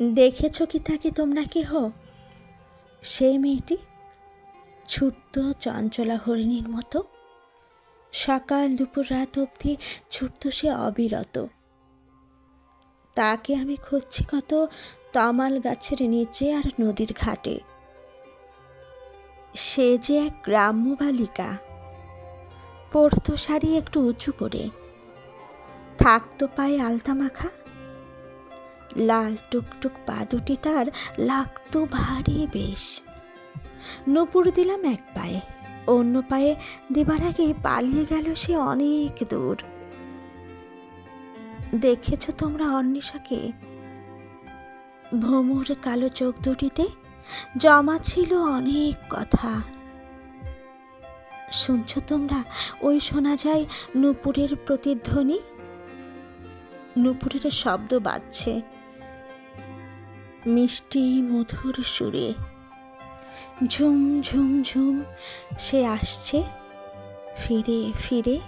দেখেছ কি তাকে তোমরা কেহ? সেই মেয়েটি ছুটত চঞ্চলা হরিণীর মতো। সকাল দুপুর রাত অবধি ছুটত সে অবিরত। তাকে আমি খুঁজছি কত তমাল গাছের নিচে আর নদীর ঘাটে। সে যে এক গ্রাম্য বালিকা। পরতো শাড়ি একটু উঁচু করে। থাকতো পায়ে আলতা মাখা লাল টুকটুক পা দুটি তার লাগতো ভারী বেশ। নপুর দিলাম এক পায়ে, অন্য পায়ে দেবার আগে পালিয়ে গেল সে অনেক দূর। দেখেছ তোমরা অন্বেষাকে? ভ্রমর কালো চোখ দুটিতে জমা ছিল অনেক কথা। শুনছ তোমরা ওই শোনা যায় নূপুরের প্রতিধ্বনি? নূপুরের শব্দ বাজছে। মিষ্টি মধুর সুরে। ঝুম ঝুম ঝুম সে আসছে ফিরে ফিরে